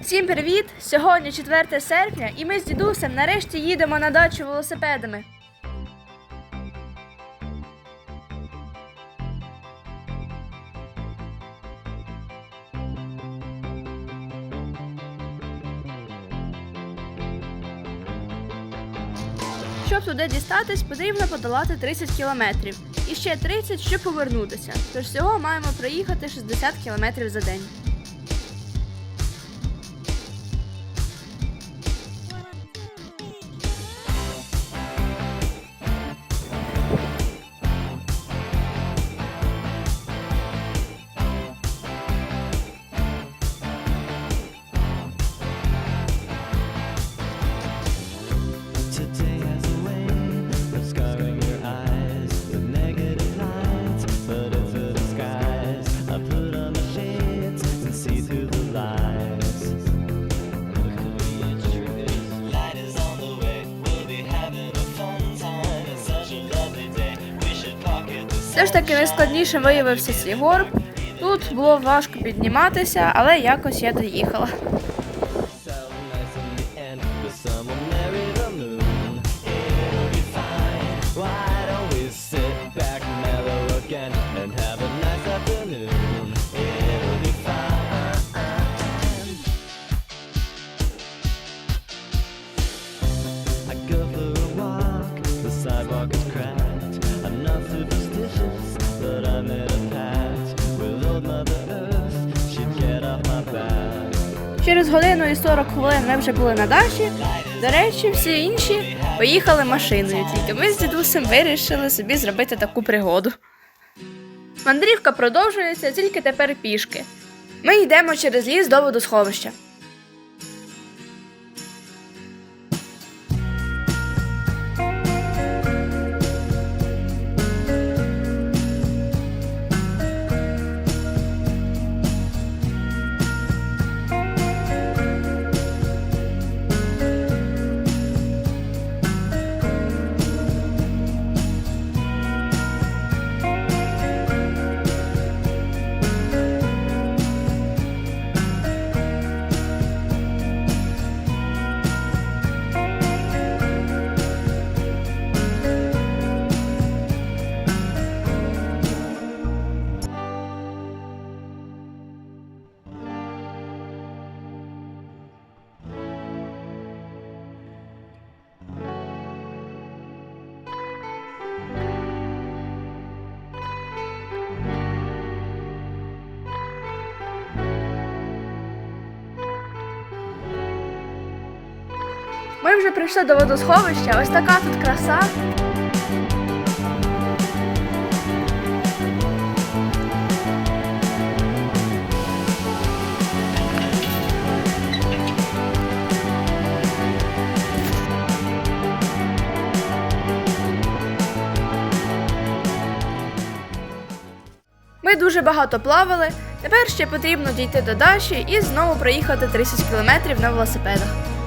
Всім привіт! Сьогодні 4 серпня, і ми з дідусем нарешті їдемо на дачу велосипедами. Щоб туди дістатись, потрібно подолати 30 кілометрів і ще 30, щоб повернутися. Тож всього маємо проїхати 60 кілометрів за день. Все ж таки найскладнішим виявився цей горб. Тут було важко підніматися, але якось я доїхала. Через годину і 40 хвилин ми вже були на дачі. До речі, всі інші поїхали машиною, тільки ми з дідусем вирішили собі зробити таку пригоду. Мандрівка продовжується тільки тепер пішки. Ми йдемо через ліс до водосховища. Ми вже прийшли до водосховища. Ось така тут краса. Ми дуже багато плавали. Тепер ще потрібно дійти до дачі і знову проїхати 30 кілометрів на велосипедах.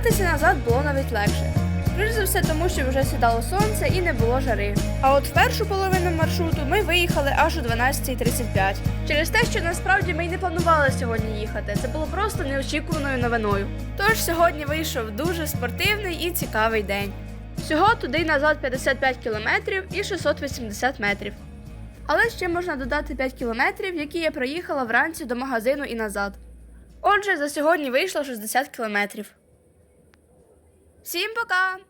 Вертатися назад було навіть легше. Скоріше за все, тому що вже сідало сонце і не було жари. А от в першу половину маршруту ми виїхали аж о 12.35. Через те, що насправді ми й не планували сьогодні їхати. Це було просто неочікуваною новиною. Тож сьогодні вийшов дуже спортивний і цікавий день. Всього туди й назад 55 кілометрів і 680 метрів. Але ще можна додати 5 кілометрів, які я проїхала вранці до магазину і назад. Отже, за сьогодні вийшло 60 кілометрів. Всім пока!